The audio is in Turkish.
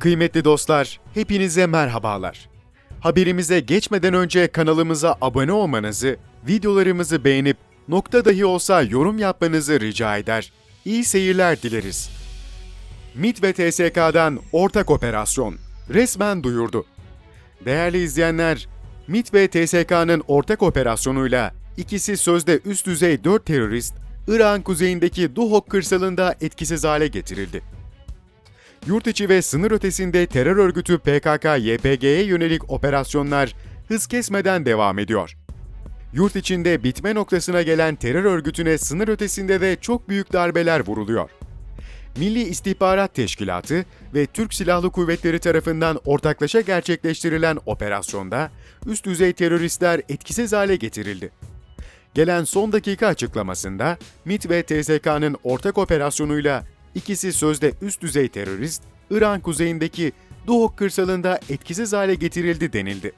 Kıymetli dostlar, hepinize merhabalar. Haberimize geçmeden önce kanalımıza abone olmanızı, videolarımızı beğenip nokta dahi olsa yorum yapmanızı rica eder. İyi seyirler dileriz. MIT ve TSK'dan ortak operasyon resmen duyurdu. Değerli izleyenler, MIT ve TSK'nın ortak operasyonuyla ikisi sözde üst düzey 4 terörist, Irak'ın kuzeyindeki Duhok kırsalında etkisiz hale getirildi. Yurt içi ve sınır ötesinde terör örgütü PKK-YPG'ye yönelik operasyonlar hız kesmeden devam ediyor. Yurt içinde bitme noktasına gelen terör örgütüne sınır ötesinde de çok büyük darbeler vuruluyor. Milli İstihbarat Teşkilatı ve Türk Silahlı Kuvvetleri tarafından ortaklaşa gerçekleştirilen operasyonda üst düzey teröristler etkisiz hale getirildi. Gelen son dakika açıklamasında MİT ve TSK'nın ortak operasyonuyla ikisi sözde üst düzey terörist, İran kuzeyindeki Duhok kırsalında etkisiz hale getirildi denildi.